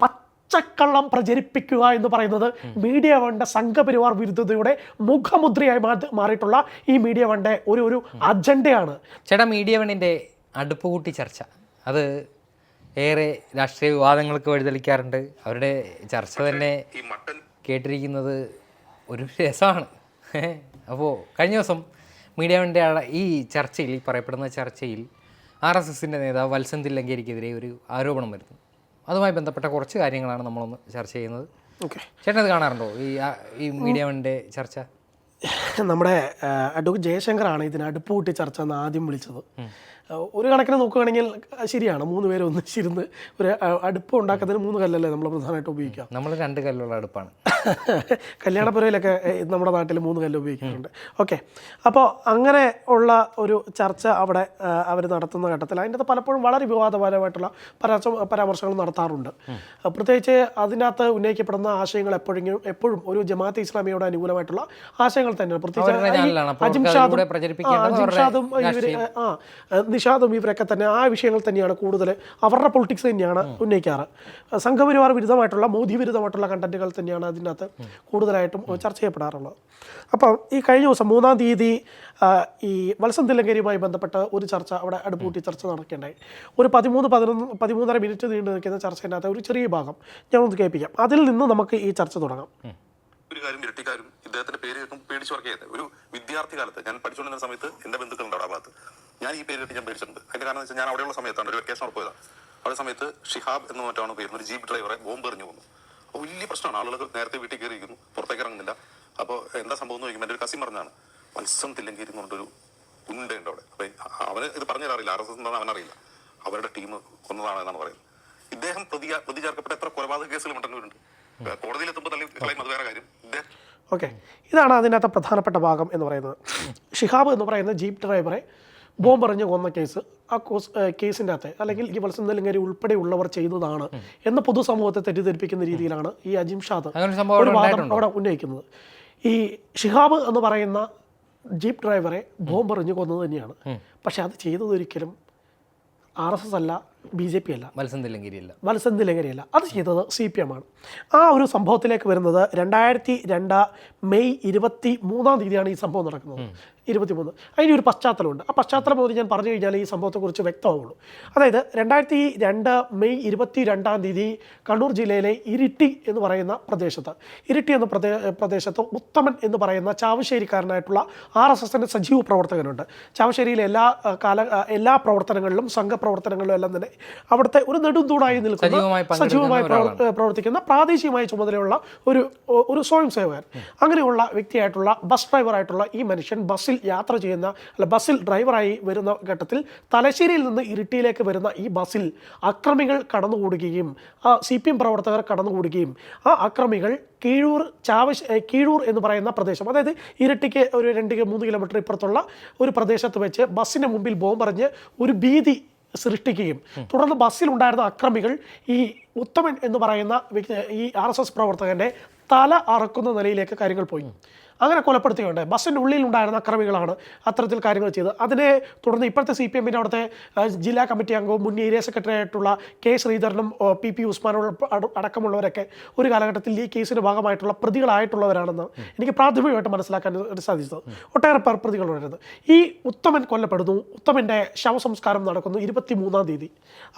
പച്ചക്കള്ളം പ്രചരിപ്പിക്കുക എന്ന് പറയുന്നത് മീഡിയ വണ്ട സംഘപരിവാർ വിരുദ്ധതയുടെ മുഖമുദ്രയായി മാറിയിട്ടുള്ള ഈ മീഡിയ വണ്ടെ ഒരു ഒരു അജണ്ടയാണ്. ചേട്ടാ മീഡിയ വണ്ണിന്റെ അടുപ്പ് കൂട്ടി ചർച്ച. അത് ഏറെ രാഷ്ട്രീയ വിവാദങ്ങൾക്ക് വഴിതെളിക്കാറുണ്ട്. അവരുടെ ചർച്ച തന്നെ കേട്ടിരിക്കുന്നത് ഒരു രസമാണ്. അപ്പോൾ കഴിഞ്ഞ ദിവസം മീഡിയ വണ്ടിയ ഈ ചർച്ചയിൽ ഈ പറയപ്പെടുന്ന ചർച്ചയിൽ ആർ എസ് എസിന്റെ നേതാവ് വത്സന്തില്ലങ്കേരിക്കെതിരെ ഒരു ആരോപണം വരുന്നു. അതുമായി ബന്ധപ്പെട്ട കുറച്ച് കാര്യങ്ങളാണ് നമ്മളൊന്ന് ചർച്ച ചെയ്യുന്നത്. ഓക്കെ. ചേട്ടൻ അത് കാണാറുണ്ടോ? ഈ ഈ മീഡിയ വണ്ണിന്റെ ചർച്ച? നമ്മുടെ അഡ്വക്കേറ്റ് ജയശങ്കറാണ് ഇതിന് അടുപ്പ് കൂട്ടി ചർച്ച എന്ന് ആദ്യം വിളിച്ചത്. ഒരു കണക്കിന് നോക്കുകയാണെങ്കിൽ ശരിയാണ്. മൂന്ന് പേര് ഒന്നിച്ചിരുന്ന് ഒരു അടുപ്പം ഉണ്ടാക്കുന്നതിന് മൂന്ന് കല്ലല്ലേ നമ്മൾ പ്രധാനമായിട്ട് ഉപയോഗിക്കുക. നമ്മൾ രണ്ട് കല്ലുള്ള അടുപ്പാണ്. കല്യാണപ്പുരയിലൊക്കെ നമ്മുടെ നാട്ടിൽ മൂന്ന് കല്ല് ഉപയോഗിക്കുന്നുണ്ട് ഓക്കെ. അപ്പോൾ അങ്ങനെ ഉള്ള ഒരു ചർച്ച അവിടെ അവർ നടത്തുന്ന ഘട്ടത്തിൽ അതിന്റെ അകത്ത് പലപ്പോഴും വളരെ വിവാദപരമായിട്ടുള്ള പരാമർശ പരാമർശങ്ങൾ നടത്താറുണ്ട്. പ്രത്യേകിച്ച് അതിനകത്ത് ഉന്നയിക്കപ്പെടുന്ന ആശയങ്ങൾ എപ്പോഴെങ്കിലും എപ്പോഴും ഒരു ജമാഅത്ത് ഇസ്ലാമിയോട് അനുകൂലമായിട്ടുള്ള ആശയങ്ങൾ തന്നെയാണ്. പ്രത്യേകിച്ച് അജിംഷാദും അതിലൂടെ ആ, നിഷാദും ഇവരൊക്കെ തന്നെ ആ വിഷയങ്ങൾ തന്നെയാണ് കൂടുതൽ അവരുടെ പൊളിറ്റിക്സ് തന്നെയാണ് ഉന്നയിക്കാറ്. സംഘപരിവാർ വിരുദ്ധമായിട്ടുള്ള മോദി വിരുദ്ധമായിട്ടുള്ള കണ്ടന്റുകൾ തന്നെയാണ് അതിനകത്ത് കൂടുതലായിട്ടും ചർച്ച ചെയ്യപ്പെടാറുള്ളത്. അപ്പം ഈ കഴിഞ്ഞ ദിവസം മൂന്നാം തീയതി ഈ വത്സൻ തില്ലങ്കരിയുമായി ബന്ധപ്പെട്ട ഒരു ചർച്ച അവിടെ അടുപ്പൂട്ടി ചർച്ച നടക്കേണ്ടായി ഒരു പതിമൂന്ന് പതിനൊന്ന് പതിമൂന്നര മിനിറ്റ് നീണ്ടു നിൽക്കുന്ന ചർച്ചയിനകത്ത് ഒരു ചെറിയ ഭാഗം ഞാൻ ഒന്ന് കേൾപ്പിക്കാം. അതിൽ നിന്ന് നമുക്ക് ഈ ചർച്ച തുടങ്ങാം. ഒരു കാര്യം ഇരട്ടിക്കാരും ഇദ്ദേഹത്തിന്റെ പേര് കേൾക്കും പേടിച്ചു വർക്ക് ചെയ്തത് ഒരു വിദ്യാർത്ഥി കാലത്ത് ഞാൻ പഠിച്ചുകൊണ്ടിരുന്ന സമയത്ത് എന്റെ ബന്ധുക്കളുണ്ട് അവിടെ ആ ഭാഗത്ത്. ഞാൻ ഈ പേര് ഞാൻ പേടിച്ചിട്ടുണ്ട്. അതിന്റെ കാരണം വെച്ചാൽ ഞാൻ അവിടെയുള്ള സമയത്താണ് ഒരു വെക്കേഷൻ അവിടെ പോയതാണ്. അവിടെ സമയത്ത് ഷിഹാബ് എന്ന് മറ്റാണ് പേര് ഒരു ജീപ്പ് ഡ്രൈവറെ ബോംബ് എറിഞ്ഞു പോകുന്നു അപ്പോൾ വലിയ പ്രശ്നമാണ്. ആളുകൾ നേരത്തെ വീട്ടിൽ കയറിയിരിക്കുന്നു പുറത്തേക്ക് ഇറങ്ങുന്നില്ല. അപ്പോൾ എന്താ സംഭവം എന്ന് ചോദിക്കുമ്പോൾ എന്റെ ഒരു കസിൻ പറഞ്ഞാണ് മത്സ്യം തില്ലങ്കേരി കൊണ്ടൊരു ഉണ്ടുണ്ട് അവിടെ. അപ്പോൾ അവന് ഇത് പറഞ്ഞു തരാറില്ല. ആർ എസ് എസ് എന്താണെന്ന് അവനറിയില്ല. അവരുടെ ടീം കൊന്നതാണ് എന്നാണ് പറയുന്നത്. ഇദ്ദേഹം പ്രതി പ്രതി ചേർക്കപ്പെട്ട എത്ര കൊലപാതക കേസുകൾ മട്ടന്നൂരുണ്ട്. കോടതിയിലെത്തുമ്പോൾ തള്ളി കളയും അത് വേറെ കാര്യം. ഇദ്ദേഹം ഓക്കെ. ഇതാണ് അതിനകത്ത് പ്രധാനപ്പെട്ട ഭാഗം എന്ന് പറയുന്നത്. ഷിഹാബ് എന്ന് പറയുന്ന ജീപ്പ് ഡ്രൈവറെ ബോംബെറിഞ്ഞ് കൊന്ന കേസ് ആ കോസ് കേസിന്റെ അകത്തെ അല്ലെങ്കിൽ ഈ വത്സന്തലിങ്കരി ഉൾപ്പെടെയുള്ളവർ ചെയ്തതാണ് എന്ന പൊതുസമൂഹത്തെ തെറ്റിദ്ധരിപ്പിക്കുന്ന രീതിയിലാണ് ഈ അജിം ഷാദ് ഒരു വാദം അവിടെ ഉന്നയിക്കുന്നത്. ഈ ഷിഹാബ് എന്ന് പറയുന്ന ജീപ്പ് ഡ്രൈവറെ ബോംബെറിഞ്ഞ് കൊന്നത് തന്നെയാണ്. പക്ഷെ അത് ചെയ്തതൊരിക്കലും ആർ എസ് എസ് അല്ല ബി ജെ പി അല്ല. മത്സ്യന്തി ലഹരിയല്ല അത് ചെയ്തത് സി പി എം ആണ്. ആ ഒരു സംഭവത്തിലേക്ക് വരുന്നത് രണ്ടായിരത്തി രണ്ട് മെയ് ഇരുപത്തി മൂന്നാം തീയതിയാണ് ഈ സംഭവം നടക്കുന്നത്. ഇരുപത്തി മൂന്ന് അതിന്റെ ഒരു പശ്ചാത്തലമുണ്ട്. ആ പശ്ചാത്തലം പോലും ഞാൻ പറഞ്ഞു കഴിഞ്ഞാൽ ഈ സംഭവത്തെക്കുറിച്ച് വ്യക്തമാവുള്ളൂ. അതായത് രണ്ടായിരത്തി രണ്ട് മെയ് ഇരുപത്തി രണ്ടാം തീയതി കണ്ണൂർ ജില്ലയിലെ ഇരിട്ടി എന്ന് പറയുന്ന പ്രദേശത്ത് ഇരിട്ടി എന്ന പ്രദേ പ്രദേശത്ത് ഉത്തമൻ എന്ന് പറയുന്ന ചാവശ്ശേരിക്കാരനായിട്ടുള്ള ആർ എസ് എസിന്റെ സജീവ പ്രവർത്തകനുണ്ട്. ചാവശ്ശേരിയിലെ എല്ലാ കാല എല്ലാ പ്രവർത്തനങ്ങളിലും സംഘപ്രവർത്തനങ്ങളിലും എല്ലാം തന്നെ അവിടുത്തെ ഒരു നെടുന്തൂടായി നിൽക്കുന്ന സജീവമായി പ്രവർത്തിക്കുന്ന പ്രാദേശികമായ ചുമതലയുള്ള ഒരു ഒരു സ്വയം സേവകൻ അങ്ങനെയുള്ള വ്യക്തിയായിട്ടുള്ള ബസ് ഡ്രൈവറായിട്ടുള്ള ഈ മനുഷ്യൻ ബസ്സിൽ യാത്ര ചെയ്യുന്ന അല്ല ബസ്സിൽ ഡ്രൈവറായി വരുന്ന ഘട്ടത്തിൽ തലശ്ശേരിയിൽ നിന്ന് ഇരിട്ടിയിലേക്ക് വരുന്ന ഈ ബസ്സിൽ അക്രമികൾ കടന്നുകൂടുകയും ആ സി പി എം പ്രവർത്തകർ കടന്നുകൂടുകയും ആ അക്രമികൾ കീഴൂർ ചാവശ് കീഴൂർ എന്ന് പറയുന്ന പ്രദേശം അതായത് ഇരട്ടിക്ക് ഒരു രണ്ട് മൂന്ന് കിലോമീറ്റർ ഇപ്പുറത്തുള്ള ഒരു പ്രദേശത്ത് വെച്ച് ബസ്സിന് മുമ്പിൽ ബോംബെറിഞ്ഞ് ഒരു ഭീതി സൃഷ്ടിക്കുകയും തുടർന്ന് ബസ്സിലുണ്ടായിരുന്ന അക്രമികൾ ഈ ഉത്തമൻ എന്ന് പറയുന്ന ഈ ആർ പ്രവർത്തകന്റെ തല അറക്കുന്ന നിലയിലേക്ക് കാര്യങ്ങൾ പോയി. അങ്ങനെ കൊലപ്പെടുത്തുകയുണ്ട് ബസ്സിന്റെ ഉള്ളിൽ ഉണ്ടായിരുന്ന അക്രമികളാണ് അത്തരത്തിൽ കാര്യങ്ങൾ ചെയ്തത്. അതിനെ തുടർന്ന് ഇപ്പോഴത്തെ സി പി എമ്മിന്റെ അവിടുത്തെ ജില്ലാ കമ്മിറ്റി അംഗവും മുൻ ഏരിയ സെക്രട്ടറി ആയിട്ടുള്ള കെ ശ്രീധരനും പി പി ഉസ്മാനോട് അടക്കമുള്ളവരൊക്കെ ഒരു കാലഘട്ടത്തിൽ ഈ കേസിന്റെ ഭാഗമായിട്ടുള്ള പ്രതികളായിട്ടുള്ളവരാണെന്ന് എനിക്ക് പ്രാഥമികമായിട്ട് മനസ്സിലാക്കാൻ സാധിച്ചത്. ഒട്ടേറെ പേർ പ്രതികളുണ്ടായിരുന്നു ഈ ഉത്തമൻ കൊല്ലപ്പെടുന്നു. ഉത്തമന്റെ ശവസംസ്കാരം നടക്കുന്നു ഇരുപത്തി മൂന്നാം തീയതി.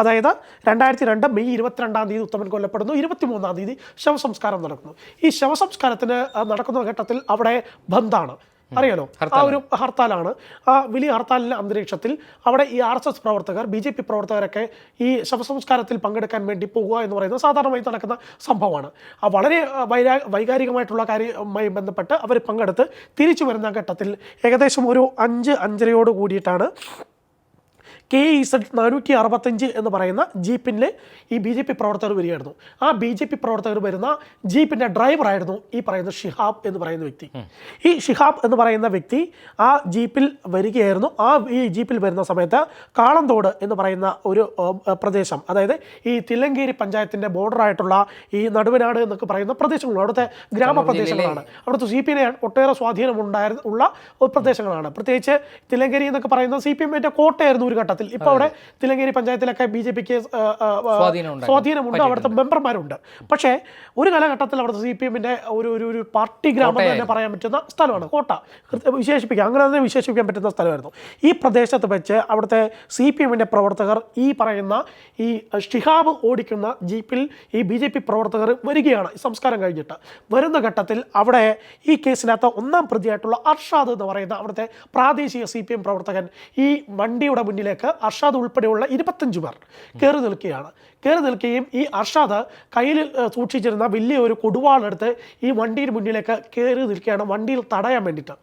അതായത് രണ്ടായിരത്തി രണ്ട് മെയ് ഇരുപത്തിരണ്ടാം തീയതി ഉത്തമൻ കൊല്ലപ്പെടുന്നു. ഇരുപത്തി മൂന്നാം തീയതി ശവസംസ്കാരം നടക്കുന്നു. ഈ ശവസംസ്കാരത്തിന് നടക്കുന്ന ഘട്ടത്തിൽ അവിടെ ബന്ധാണ്. അറിയാലോ? ആ ഒരു ഹർത്താലാണ്. ആ വലിയ ഹർത്താലിന്റെ അന്തരീക്ഷത്തിൽ അവിടെ ഈ ആർ എസ് എസ് പ്രവർത്തകർ ബി ജെ പി പ്രവർത്തകരൊക്കെ ഈ ശവസംസ്കാരത്തിൽ പങ്കെടുക്കാൻ വേണ്ടി പോകുക എന്ന് പറയുന്നത് സാധാരണമായി നടക്കുന്ന സംഭവമാണ്. ആ വളരെ വൈരാ വൈകാരികമായിട്ടുള്ള കാര്യവുമായി ബന്ധപ്പെട്ട് അവർ പങ്കെടുത്ത് തിരിച്ചു വരുന്ന ഘട്ടത്തിൽ ഏകദേശം ഒരു അഞ്ച് അഞ്ചരയോട് കൂടിയിട്ടാണ് കെ ഇസഡ് നാനൂറ്റി അറുപത്തഞ്ച് എന്ന് പറയുന്ന ജീപ്പിന്റെ ഈ ബി ജെ പി പ്രവർത്തകർ വരികയായിരുന്നു. ആ ബി ജെ പി പ്രവർത്തകർ വരുന്ന ജീപ്പിന്റെ ഡ്രൈവറായിരുന്നു ഈ പറയുന്ന ഷിഹാബ് എന്ന് പറയുന്ന വ്യക്തി. ഈ ഷിഹാബ് എന്ന് പറയുന്ന വ്യക്തി ആ ജീപ്പിൽ വരികയായിരുന്നു. ആ ഈ ജീപ്പിൽ വരുന്ന സമയത്ത് കാളന്തോട് എന്ന് പറയുന്ന ഒരു പ്രദേശം അതായത് ഈ തില്ലങ്കേരി പഞ്ചായത്തിന്റെ ബോർഡറായിട്ടുള്ള ഈ നടുവനാട് എന്നൊക്കെ പറയുന്ന പ്രദേശങ്ങളാണ്. അവിടുത്തെ ഗ്രാമപ്രദേശങ്ങളാണ്. അവിടുത്തെ സി പി ഒട്ടേറെ സ്വാധീനം ഉണ്ടായിരുന്ന ഉള്ള പ്രദേശങ്ങളാണ്. പ്രത്യേകിച്ച് തില്ലങ്കേരി എന്നൊക്കെ പറയുന്ന സി പി എമ്മിന്റെ കോട്ടയായിരുന്നു ഒരു ഘട്ടത്തിൽ. ഘട്ടത്തിൽ ഇപ്പൊ അവിടെ തിലങ്കേരി പഞ്ചായത്തിലൊക്കെ ബി ജെ പിക്ക് സ്വാധീനമുണ്ട് അവിടുത്തെ മെമ്പർമാരുണ്ട്. പക്ഷേ ഒരു കാലഘട്ടത്തിൽ അവിടുത്തെ സി പി എമ്മിന്റെ ഒരു ഒരു ഒരു പാർട്ടി ഗ്രാമം തന്നെ പറയാൻ പറ്റുന്ന സ്ഥലമാണ് കോട്ട. വിശേഷിപ്പിക്കുക വിശേഷിപ്പിക്കാം. അങ്ങനെ തന്നെ വിശേഷിപ്പിക്കാൻ പറ്റുന്ന സ്ഥലമായിരുന്നു. ഈ പ്രദേശത്ത് വെച്ച് അവിടുത്തെ സി പി എമ്മിന്റെ പ്രവർത്തകർ ഈ പറയുന്ന ഈ ഷിഹാബ് ഓടിക്കുന്ന ജീപ്പിൽ ഈ ബി ജെ പി പ്രവർത്തകർ വരികയാണ് ഈ സംസ്കാരം കഴിഞ്ഞിട്ട്. വരുന്ന ഘട്ടത്തിൽ അവിടെ ഈ കേസിനകത്ത് ഒന്നാം പ്രതിയായിട്ടുള്ള അർഷാദ് എന്ന് പറയുന്ന അവിടുത്തെ പ്രാദേശിക സി പി എം പ്രവർത്തകൻ ഈ വണ്ടിയുടെ മുന്നിലേക്ക് അർഷാദ് ഉൾപ്പെടെയുള്ള ഇരുപത്തഞ്ച് പേർ കയറി നിൽക്കുകയാണ്. കയറി നിൽക്കുകയും ഈ അർഷാദ് കയ്യിൽ സൂക്ഷിച്ചിരുന്ന വലിയ ഒരു കൊടുവാളെടുത്ത് ഈ വണ്ടിയുടെ മുന്നിലേക്ക് കയറി നിൽക്കുകയാണ്. വണ്ടിയിൽ തടയാൻ വേണ്ടിയിട്ട്.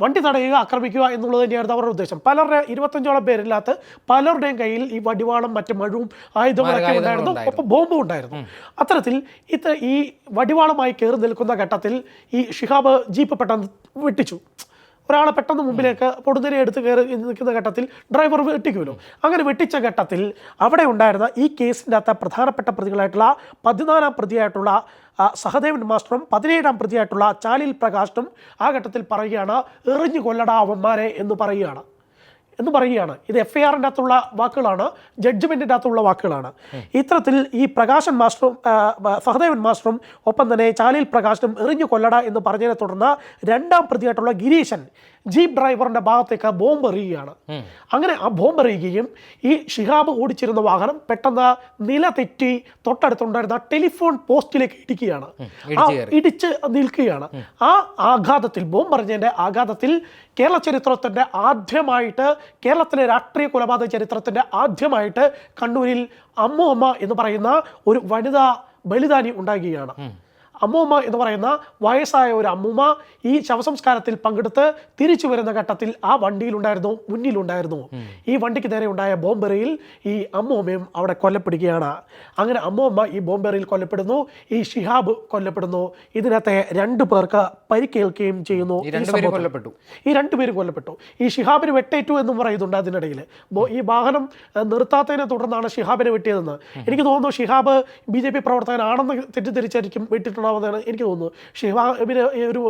വണ്ടി തടയുക ആക്രമിക്കുക എന്നുള്ളത് തന്നെയായിരുന്നു അവരുടെ ഉദ്ദേശം. പലരുടെ ഇരുപത്തഞ്ചോളം പേരില്ലാത്ത പലരുടെയും കയ്യിൽ ഈ വടിവാളും മറ്റു മഴവും ആയുധങ്ങളൊക്കെ ഉണ്ടായിരുന്നു. ഉണ്ടായിരുന്നു. ഒപ്പം ബോംബും ഉണ്ടായിരുന്നു. അത്തരത്തിൽ ഇത് ഈ വടിവാളുമായി കയറി നിൽക്കുന്ന ഘട്ടത്തിൽ ഈ ഷിഹാബ് ജീപ്പ് പെട്ടെന്ന് വെട്ടിച്ചു. ഒരാളെ പെട്ടെന്ന് മുമ്പിലേക്ക് പൊടുന്നനെ എടുത്ത് കയറി നിൽക്കുന്ന ഘട്ടത്തിൽ ഡ്രൈവർ വെട്ടിക്കുമല്ലോ. അങ്ങനെ വെട്ടിച്ച ഘട്ടത്തിൽ അവിടെ ഉണ്ടായിരുന്ന ഈ കേസിന്റെ അകത്ത് പ്രധാനപ്പെട്ട പ്രതികളായിട്ടുള്ള പതിനാലാം പ്രതിയായിട്ടുള്ള സഹദേവൻ മാസ്റ്ററും പതിനേഴാം പ്രതിയായിട്ടുള്ള ചാലിൽ പ്രകാശനും ആ ഘട്ടത്തിൽ പറയുകയാണ് എറിഞ്ഞു കൊല്ലടാ അവന്മാരെ എന്ന് പറയുകയാണ്. എന്ന് പറയുകയാണ്. ഇത് എഫ് ഐ ആറിന്റെ അകത്തുള്ള വാക്കുകളാണ് ജഡ്ജ്മെന്റിന്റെ അകത്തുള്ള വാക്കുകളാണ്. ഇത്തരത്തിൽ ഈ പ്രകാശൻ മാസ്റ്ററും സഹദേവൻ മാസ്റ്ററും ഒപ്പം തന്നെ ചാലിൽ പ്രകാശനും എറിഞ്ഞു കൊല്ലട എന്ന് പറഞ്ഞതിനെ തുടർന്ന് രണ്ടാം പ്രതിയായിട്ടുള്ള ഗിരീശൻ ജീപ്പ് ഡ്രൈവറിന്റെ ഭാഗത്തേക്ക് ബോംബ് എറിയുകയാണ്. അങ്ങനെ ആ ബോംബ് എറിയുകയും ഈ ഷിഹാബ് ഓടിച്ചിരുന്ന വാഹനം പെട്ടെന്ന് നില തെറ്റി തൊട്ടടുത്തുണ്ടായിരുന്ന ടെലിഫോൺ പോസ്റ്റിലേക്ക് ഇടിക്കുകയാണ്. ആ ഇടിച്ച് നിൽക്കുകയാണ്. ആ ആഘാതത്തിൽ ബോംബ് എറിഞ്ഞതിന്റെ ആഘാതത്തിൽ കേരള ചരിത്രത്തിന്റെ ആദ്യമായിട്ട് കേരളത്തിലെ രാഷ്ട്രീയ കൊലപാതക ചരിത്രത്തിന്റെ ആദ്യമായിട്ട് കണ്ണൂരിൽ അമ്മു അമ്മ എന്ന് പറയുന്ന ഒരു വനിതാ ബലിദാനി ഉണ്ടാകുകയാണ്. അമ്മൂമ്മ എന്ന് പറയുന്ന വയസ്സായ ഒരു അമ്മൂമ്മ ഈ ശവസംസ്കാരത്തിൽ പങ്കെടുത്ത് തിരിച്ചു വരുന്ന ഘട്ടത്തിൽ ആ വണ്ടിയിലുണ്ടായിരുന്നു മുന്നിലുണ്ടായിരുന്നു. ഈ വണ്ടിക്ക് നേരെ ഉണ്ടായ ബോംബെറിയിൽ ഈ അമ്മൂമ്മയും അവിടെ കൊല്ലപ്പെടുകയാണ്. അങ്ങനെ അമ്മൂമ്മ ഈ ബോംബെറിയിൽ കൊല്ലപ്പെടുന്നു ഈ ഷിഹാബ് കൊല്ലപ്പെടുന്നു. ഇതിനകത്തെ രണ്ടു പേർക്ക് പരിക്കേൽക്കുകയും ചെയ്യുന്നു ഈ രണ്ടുപേര് കൊല്ലപ്പെട്ടു. ഈ രണ്ടുപേരും കൊല്ലപ്പെട്ടു. ഈ ഷിഹാബിന് വെട്ടേറ്റു എന്നും പറയുന്നുണ്ട് അതിനിടയിൽ. ഈ വാഹനം നിർത്താത്തതിനെ തുടർന്നാണ് ഷിഹാബിനെ വെട്ടിയതെന്ന്. എനിക്ക് തോന്നുന്നു ഷിഹാബ് ബി ജെ പി പ്രവർത്തകനാണെന്ന് തെറ്റിദ്ധരിച്ചായിരിക്കും വെട്ടിയിട്ടുണ്ടാവുന്നതാണ് എനിക്ക് തോന്നുന്നു ഷിഹാബിന് ഒരു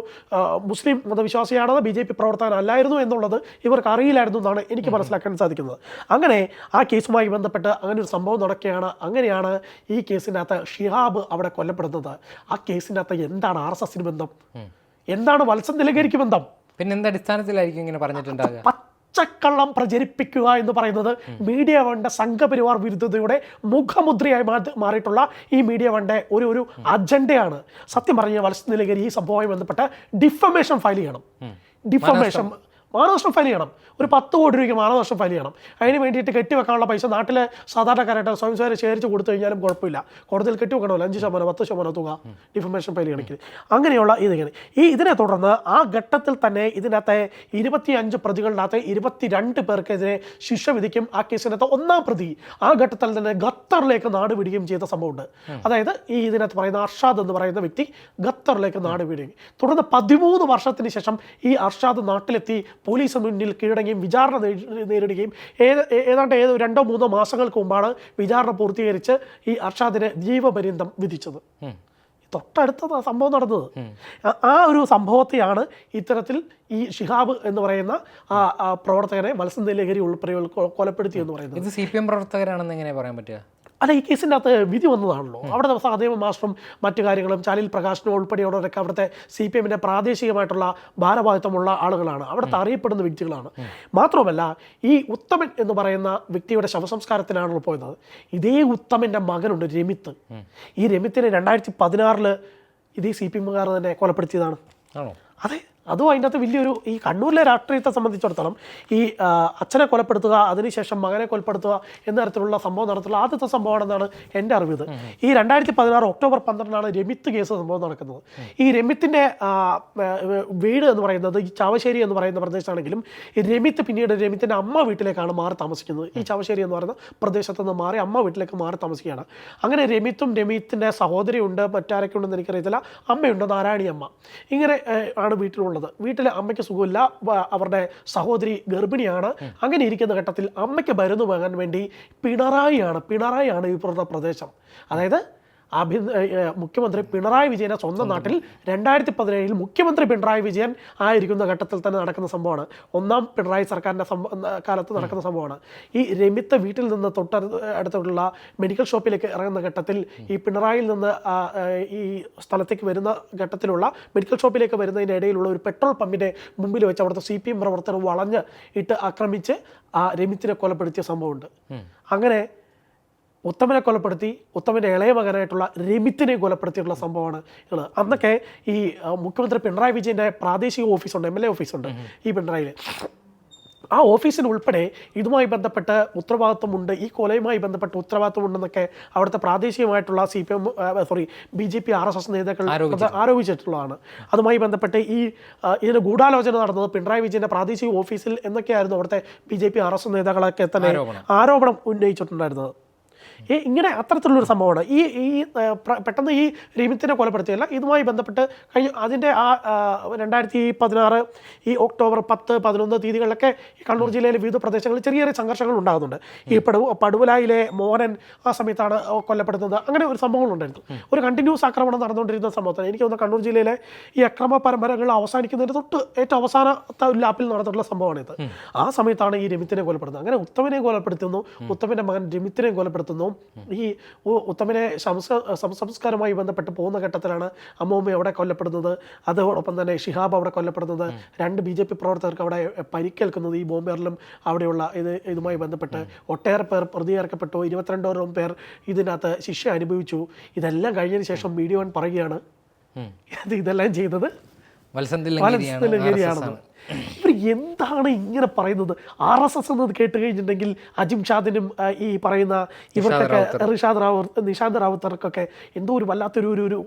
മുസ്ലിം മതവിശ്വാസിയാണെന്ന് ബി ജെ പി പ്രവർത്തകനല്ലായിരുന്നു എന്നുള്ളത് ഇവർക്ക് അറിയില്ലായിരുന്നു എന്നാണ് എനിക്ക് മനസ്സിലാക്കാൻ സാധിക്കുന്നത്. അങ്ങനെ ആ കേസുമായി ബന്ധപ്പെട്ട് അങ്ങനെ ഒരു സംഭവം നടക്കുകയാണ്. അങ്ങനെയാണ് ഈ കേസിനകത്ത് ഷിഹാബ് അവിടെ കൊല്ലപ്പെടുന്നത്. ആ കേസിനകത്ത് എന്താണ് ആർ എസ് എസിന് ബന്ധം? എന്താണ് വത്സം നിലകരിക്ക് ബന്ധം? പിന്നെ എന്ത് അടിസ്ഥാനത്തിലായിരിക്കും ഇങ്ങനെ പറഞ്ഞിട്ടുണ്ടാകുക പച്ചക്കള്ളം പ്രചരിപ്പിക്കുക എന്ന് പറയുന്നത് മീഡിയ വണ്ട സംഘപരിവാർ വിരുദ്ധതയുടെ മുഖമുദ്രയായി മാറിയിട്ടുള്ള ഈ മീഡിയ വണ്ട ഒരു ഒരു അജണ്ടയാണ്. സത്യം പറഞ്ഞ വത്സ നിലകരി ഈ സംഭവവുമായി ബന്ധപ്പെട്ട് ഡിഫമേഷൻ ഫയൽ ചെയ്യണം. ഡിഫമേഷൻ മാനനഷ്ടം ഫയൽ ചെയ്യണം. ഒരു പത്ത് കോടി രൂപയ്ക്ക് മാനനഷ്ടം ഫയൽ ചെയ്യണം. അതിന് വേണ്ടിയിട്ട് കെട്ടിവെക്കാനുള്ള പൈസ നാട്ടിലെ സാധാരണക്കാരായിട്ട് സ്വയം സ്വയം ശേഖരിച്ച് കൊടുത്തു കഴിഞ്ഞാലും കുഴപ്പമില്ല. കോടതിയിൽ കെട്ടിവെക്കണമല്ലോ അഞ്ച് ശതമാനം പത്ത് ശതമാനം തുക ഡിഫമേഷൻ ഫയൽ ചെയ്യണമെങ്കിൽ. അങ്ങനെയുള്ള ഇതിങ്ങനെ. ഈ ഇതിനെ തുടർന്ന് ആ ഘട്ടത്തിൽ തന്നെ ഇതിനകത്തെ ഇരുപത്തിയഞ്ച് പ്രതികളിനകത്ത് ഇരുപത്തിരണ്ട് പേർക്കെതിരെ ശിക്ഷ വിധിക്കും ആ കേസിനകത്ത് ഒന്നാം പ്രതി. ആ ഘട്ടത്തിൽ തന്നെ ഖത്തറിലേക്ക് നാട് വിടുകയും ചെയ്ത സംഭവമുണ്ട്. അതായത് ഈ ഇതിനകത്ത് പറയുന്ന അർഷാദ് എന്ന് പറയുന്ന വ്യക്തി ഖത്തറിലേക്ക് നാട് വിടുകയും. തുടർന്ന് പതിമൂന്ന് വർഷത്തിന് ശേഷം ഈ അർഷാദ് നാട്ടിലെത്തി പോലീസ് മുന്നിൽ കീഴടങ്ങുകയും വിചാരണ നേരിടുകയും ഏത് ഏതാണ്ട് ഏത് രണ്ടോ മൂന്നോ മാസങ്ങൾക്ക് മുമ്പാണ് വിചാരണ പൂർത്തീകരിച്ച് ഈ അർഷാദിനെ ജീവപര്യന്തം വിധിച്ചത്. തൊട്ടടുത്ത സംഭവം നടന്നത്. ആ- ഒരു സംഭവത്തെയാണ് ഇത്തരത്തിൽ ഈ ഷിഹാബ് എന്ന് പറയുന്ന ആ പ്രവർത്തകരെ പ്രവർത്തകനെ മത്സ്യ ലഹരി ഉൾപ്പെടെ കൊലപ്പെടുത്തി എന്ന് പറയുന്നത്. ഇത് സി പി എം പ്രവർത്തകരാണെന്ന് എങ്ങനെ പറയാൻ പറ്റുക? അല്ല ഈ കേസിന്റെ അകത്ത് വിധി വന്നതാണല്ലോ. അവിടെ സഹദേവ മാസ്റ്ററും മറ്റു കാര്യങ്ങളും ചാലിൽ പ്രകാശനും ഉൾപ്പെടെയുള്ളവരൊക്കെ അവിടുത്തെ സി പി എമ്മിന്റെ പ്രാദേശികമായിട്ടുള്ള ഭാരവാഹിത്വമുള്ള ആളുകളാണ്. അവിടുത്തെ അറിയപ്പെടുന്ന വ്യക്തികളാണ്. മാത്രമല്ല ഈ ഉത്തമൻ എന്ന് പറയുന്ന വ്യക്തിയുടെ ശവസംസ്കാരത്തിനാണല്ലോ പോയത്. ഇതേ ഉത്തമന്റെ മകനുണ്ട് രമിത്ത്. ഈ രമിത്തിനെ രണ്ടായിരത്തി പതിനാറിൽ ഇതേ സി പി എമ്മുകാർ തന്നെ കൊലപ്പെടുത്തിയതാണ്. അതെ. അതും അതിന്റെ അകത്ത് വലിയൊരു ഈ കണ്ണൂരിലെ രാഷ്ട്രീയത്തെ സംബന്ധിച്ചിടത്തോളം ഈ അച്ഛനെ കൊലപ്പെടുത്തുക അതിനുശേഷം മകനെ കൊലപ്പെടുത്തുക എന്ന തരത്തിലുള്ള സംഭവം നടത്തുള്ള ആദ്യത്തെ സംഭവമാണെന്നാണ് എന്റെ അറിവ് ഈ രണ്ടായിരത്തി പതിനാറ് ഒക്ടോബർ പന്ത്രണ്ടാണ് രമിത്ത് കേസ് സംഭവം നടക്കുന്നത്. ഈ രമിത്തിന്റെ വീട് എന്ന് പറയുന്നത് ഈ ചാവശ്ശേരി എന്ന് പറയുന്ന പ്രദേശമാണെങ്കിലും രമിത്ത് പിന്നീട് രമിത്തിന്റെ അമ്മ വീട്ടിലേക്കാണ് മാറി താമസിക്കുന്നത്. ഈ ചാവശ്ശേരി എന്ന് പറയുന്ന പ്രദേശത്ത് നിന്ന് മാറി അമ്മ വീട്ടിലേക്ക് മാറി താമസിക്കുകയാണ്. അങ്ങനെ രമിത്തും രമിത്തിന്റെ സഹോദരിയുണ്ട് മറ്റാരൊക്കെ ഉണ്ടെന്ന് എനിക്കറിയത്തില്ല. അമ്മയുണ്ട് നാരായണി അമ്മ. ഇങ്ങനെ ആണ് ആണ് വീട്ടിലുള്ളത് വീട്ടിലെ അമ്മയ്ക്ക് സുഖമില്ല. അവരുടെ സഹോദരി ഗർഭിണിയാണ്. അങ്ങനെ ഇരിക്കുന്ന ഘട്ടത്തിൽ അമ്മയ്ക്ക് മരുന്ന് വാങ്ങാൻ വേണ്ടി പിണറായിയാണ് പിണറായിയാണ് ഈ പ്രദേശം. അതായത് ആഭ്യ ഏഹ് മുഖ്യമന്ത്രി പിണറായി വിജയനെ സ്വന്തം നാട്ടിൽ രണ്ടായിരത്തി പതിനേഴിൽ മുഖ്യമന്ത്രി പിണറായി വിജയൻ ആയിരിക്കുന്ന ഘട്ടത്തിൽ തന്നെ നടക്കുന്ന സംഭവമാണ്. ഒന്നാം പിണറായി സർക്കാരിന്റെ കാലത്ത് നടക്കുന്ന സംഭവമാണ്. ഈ രമിത്ത വീട്ടിൽ നിന്ന് തൊട്ടടുത്തുള്ള അടുത്തുള്ള മെഡിക്കൽ ഷോപ്പിലേക്ക് ഇറങ്ങുന്ന ഘട്ടത്തിൽ ഈ പിണറായിൽ നിന്ന് ഈ സ്ഥലത്തേക്ക് വരുന്ന ഘട്ടത്തിലുള്ള മെഡിക്കൽ ഷോപ്പിലേക്ക് വരുന്നതിനിടയിലുള്ള ഒരു പെട്രോൾ പമ്പിന്റെ മുമ്പിൽ വെച്ച് അവിടുത്തെ സി പി എം പ്രവർത്തനം വളഞ്ഞ് ഇട്ട് ആക്രമിച്ച് ആ രമിത്തിനെ കൊലപ്പെടുത്തിയ സംഭവമുണ്ട്. അങ്ങനെ ഉത്തമനെ കൊലപ്പെടുത്തി ഉത്തമന്റെ ഇളയ മകനായിട്ടുള്ള രമിത്തിനെ കൊലപ്പെടുത്തിയിട്ടുള്ള സംഭവമാണ് അന്നൊക്കെ ഈ മുഖ്യമന്ത്രി പിണറായി വിജയന്റെ പ്രാദേശിക ഓഫീസുണ്ട് എം എൽ എ ഓഫീസുണ്ട് ഈ പിണറായിൽ ആ ഓഫീസിന് ഉൾപ്പെടെ ഇതുമായി ബന്ധപ്പെട്ട് ഉത്തരവാദിത്വമുണ്ട് ഈ കൊലയുമായി ബന്ധപ്പെട്ട് ഉത്തരവാദിത്വമുണ്ടെന്നൊക്കെ അവിടുത്തെ പ്രാദേശികമായിട്ടുള്ള C P M sorry B J P R S S നേതാക്കൾ ആരോപിച്ചിട്ടുള്ളതാണ്. അതുമായി ബന്ധപ്പെട്ട് ഈ ഇതിന് ഗൂഢാലോചന നടന്നത് പിണറായി വിജയന്റെ പ്രാദേശിക ഓഫീസിൽ എന്നൊക്കെയായിരുന്നു അവിടുത്തെ B J P R S S നേതാക്കളൊക്കെ തന്നെ ആരോപണം ഉന്നയിച്ചിട്ടുണ്ടായിരുന്നത്. ഈ ഇങ്ങനെ അത്തരത്തിലുള്ളൊരു സംഭവമാണ്. ഈ ഈ പെട്ടെന്ന് ഈ രീമിത്തിനെ കൊലപ്പെടുത്തിയല്ല ഇതുമായി ബന്ധപ്പെട്ട് കഴിഞ്ഞ അതിന്റെ ആ രണ്ടായിരത്തി പതിനാറ് ഈ ഒക്ടോബർ പത്ത് പതിനൊന്ന് തീയതികളിലൊക്കെ ഈ കണ്ണൂർ ജില്ലയിലെ വിവിധ പ്രദേശങ്ങളിൽ ചെറിയ ചെറിയ സംഘർഷങ്ങൾ ഉണ്ടാകുന്നുണ്ട്. ഈ പടുവ പടുവലായിലെ മോഹനൻ ആ സമയത്താണ് കൊല്ലപ്പെടുന്നത്. അങ്ങനെ ഒരു സംഭവങ്ങളുണ്ടായിരുന്നു ഒരു കണ്ടിന്യൂസ് ആക്രമണം നടന്നുകൊണ്ടിരുന്ന സംഭവത്തിന് എനിക്ക് തോന്നുന്നു കണ്ണൂർ ജില്ലയിലെ ഈ അക്രമ പരമ്പരകൾ അവസാനിക്കുന്നതിന് തൊട്ട് ഏറ്റവും അവസാനത്തെ ഒരു ലാപ്പിൽ നടന്നിട്ടുള്ള സംഭവമാണിത്. ആ സമയത്താണ് ഈ രമിത്തിനെ കൊലപ്പെടുന്നത്. അങ്ങനെ ഉത്തമനെ കൊലപ്പെടുത്തുന്നു. ഉത്തമന്റെ മകൻ രമിത്തിനെ കൊലപ്പെടുത്തുന്നു. ഈ ഉ- ഉത്തമനെ സംസ്കാരവുമായി ബന്ധപ്പെട്ട് പോകുന്ന ഘട്ടത്തിലാണ് അമ്മൂമ്മ അവിടെ കൊല്ലപ്പെടുന്നത്. അതോടൊപ്പം തന്നെ ഷിഹാബ് അവിടെ കൊല്ലപ്പെടുന്നത്. രണ്ട് ബി ജെ പി പ്രവർത്തകർക്ക് അവിടെ പരിക്കേൽക്കുന്നത് ഈ ബോംബേറിലും അവിടെയുള്ള ഇത് ഇതുമായി ബന്ധപ്പെട്ട്. ഒട്ടേറെ പേർ പ്രതിയേർക്കപ്പെട്ടു ഇരുപത്തിരണ്ടോളം പേർ ഇതിനകത്ത് ശിക്ഷ അനുഭവിച്ചു. ഇതെല്ലാം കഴിഞ്ഞതിന് ശേഷം മീഡിയ വൺ പറയുകയാണ്. ഇത് ഇതെല്ലാം ചെയ്തത് ഇവർ എന്താണ് ഇങ്ങനെ പറയുന്നത്? ആർ എസ് എസ് എന്നത് കേട്ട് കഴിഞ്ഞിട്ടുണ്ടെങ്കിൽ അജിം ഷാദിനും ഈ പറയുന്ന ഇവർക്കൊക്കെ റിഷാദ് റാവത്ത് നിഷാന്ത് റാവുത്തർക്കൊക്കെ എന്തോ ഒരു വല്ലാത്തൊരു ഒരു ഒരു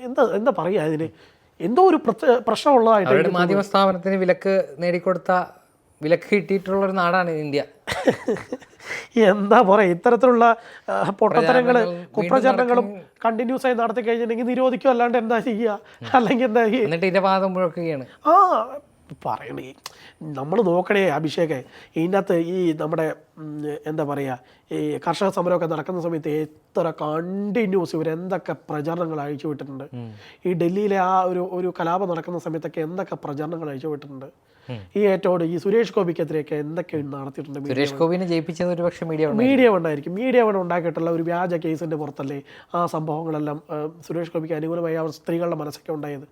എന്താ എന്താ പറയുക അതിന് എന്തോ ഒരു പ്രശ്നമുള്ളതായിട്ട് മാധ്യമ സ്ഥാപനത്തിന് വിലക്ക് നേടിക്കൊടുത്ത വിലക്ക് കിട്ടിയിട്ടുള്ള ഒരു നാടാണ് ഇന്ത്യ. എന്താ പറയാ ഇത്തരത്തിലുള്ള പൊട്ടത്തരങ്ങൾ പൊട്ടത്തരങ്ങൾ കുപ്രചരണങ്ങളും കണ്ടിന്യൂസ് ആയി നടത്തി കഴിഞ്ഞിട്ടുണ്ടെങ്കിൽ നിരോധിക്കും അല്ലാണ്ട് എന്താ ചെയ്യുക അല്ലെങ്കിൽ എന്താ ചെയ്യുക എന്നിട്ട് മുഴക്കുകയാണ്. ആ പറയണേ. നമ്മൾ നോക്കണേ അഭിഷേകെ ഇതിന്റെ അകത്ത് ഈ നമ്മുടെ എന്താ പറയുക ഈ കർഷക സമരമൊക്കെ നടക്കുന്ന സമയത്ത് എത്ര കണ്ടിന്യൂസ് ഇവരെന്തൊക്കെ പ്രചരണങ്ങൾ അഴിച്ചു വിട്ടിട്ടുണ്ട്. ഈ ഡൽഹിയിലെ ആ ഒരു ഒരു കലാപം നടക്കുന്ന സമയത്തൊക്കെ എന്തൊക്കെ പ്രചരണങ്ങൾ അഴിച്ചു വിട്ടിട്ടുണ്ട്. ഈ ഏറ്റവും ഈ സുരേഷ് ഗോപിക്കെതിരെയൊക്കെ എന്തൊക്കെ നടത്തിയിട്ടുണ്ട് സുരേഷ് ഗോപിനെ ജയിപ്പിച്ചത് ഒരു പക്ഷേ മീഡിയ മീഡിയ ഉണ്ടായിരിക്കും മീഡിയ വൺ ഉണ്ടാക്കിയിട്ടുള്ള ഒരു വ്യാജ കേസിന്റെ പുറത്തല്ലേ ആ സംഭവങ്ങളെല്ലാം സുരേഷ് ഗോപിക്ക് അനുകൂലമായി അവർ സ്ത്രീകളുടെ മനസ്സൊക്കെ ഉണ്ടായത്.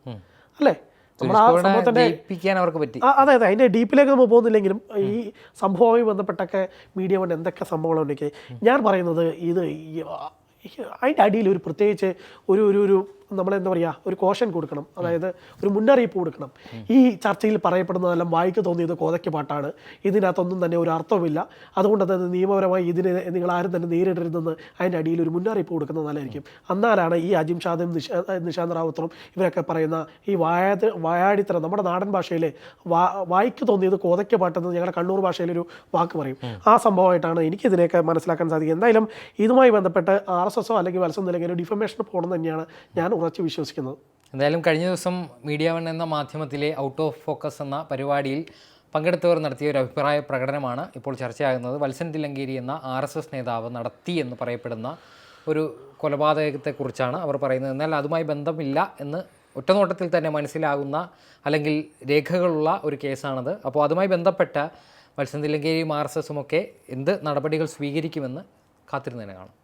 അല്ലേ? അവർക്ക് പറ്റി. അതെ അതെ. അതിന്റെ ഡീപ്പിലേക്ക് നമ്മൾ പോകുന്നില്ലെങ്കിലും ഈ സംഭവവുമായി ബന്ധപ്പെട്ടൊക്കെ മീഡിയ കൊണ്ട് എന്തൊക്കെ സംഭവങ്ങളുണ്ടെങ്കിൽ ഞാൻ പറയുന്നത് ഇത് അതിന്റെ അടിയിൽ ഒരു പ്രത്യേകിച്ച് ഒരു ഒരു ഒരു നമ്മളെന്താ പറയുക ഒരു കോഷൻ കൊടുക്കണം. അതായത് ഒരു മുന്നറിയിപ്പ് കൊടുക്കണം. ഈ ചർച്ചയിൽ പറയപ്പെടുന്നതെല്ലാം വായിക്ക് തോന്നിയത് കോതയ്ക്ക് പാട്ടാണ്. ഇതിനകത്തൊന്നും തന്നെ ഒരു അർത്ഥവുമില്ല. അതുകൊണ്ട് തന്നെ നിയമപരമായി ഇതിനെ നിങ്ങൾ ആരും തന്നെ നേരിടരുതെന്ന് അതിന്റെ അടിയിൽ ഒരു മുന്നറിയിപ്പ് കൊടുക്കുന്നത് നല്ലതായിരിക്കും. എന്നാലാണ് ഈ അജിം ഷാദും നിഷാ നിഷാന്ത് റാവുത്തറും ഇവരൊക്കെ പറയുന്ന ഈ വായാത് വായാടിത്തരം നമ്മുടെ നാടൻ ഭാഷയിൽ വാ വായിക്ക് തോന്നിയത് കോതയ്ക്ക് പാട്ടെന്ന് ഞങ്ങളുടെ കണ്ണൂർ ഭാഷയിലൊരു വാക്ക് പറയും. ആ സംഭവമായിട്ടാണ് എനിക്കിതിനെയൊക്കെ മനസ്സിലാക്കാൻ സാധിക്കുക. എന്തായാലും ഇതുമായി ബന്ധപ്പെട്ട് ആർ എസ് എസോ അല്ലെങ്കിൽ വത്സം ഒരു ഡിഫമേഷൻ പോകണം തന്നെയാണ് ഞാൻ ഉറച്ചു വിശ്വസിക്കുന്നത്. എന്തായാലും കഴിഞ്ഞ ദിവസം മീഡിയ വൺ എന്ന മാധ്യമത്തിലെ ഔട്ട് ഓഫ് ഫോക്കസ് എന്ന പരിപാടിയിൽ പങ്കെടുത്തവർ നടത്തിയ ഒരു അഭിപ്രായ പ്രകടനമാണ് ഇപ്പോൾ ചർച്ചയാകുന്നത്. വത്സൻ തില്ലങ്കേരി എന്ന ആർ എസ് എസ് നേതാവ് നടത്തി എന്ന് പറയപ്പെടുന്ന ഒരു കൊലപാതകത്തെക്കുറിച്ചാണ് അവർ പറയുന്നത്. എന്നാൽ അതുമായി ബന്ധമില്ല എന്ന് ഒറ്റനോട്ടത്തിൽ തന്നെ മനസ്സിലാകുന്ന അല്ലെങ്കിൽ രേഖകളുള്ള ഒരു കേസാണത്. അപ്പോൾ അതുമായി ബന്ധപ്പെട്ട വത്സൻ തിലങ്കേരിയും ആർ എസ് എസും ഒക്കെ എന്ത് നടപടികൾ സ്വീകരിക്കുമെന്ന് കാത്തിരുന്നതിനെ കാണാം.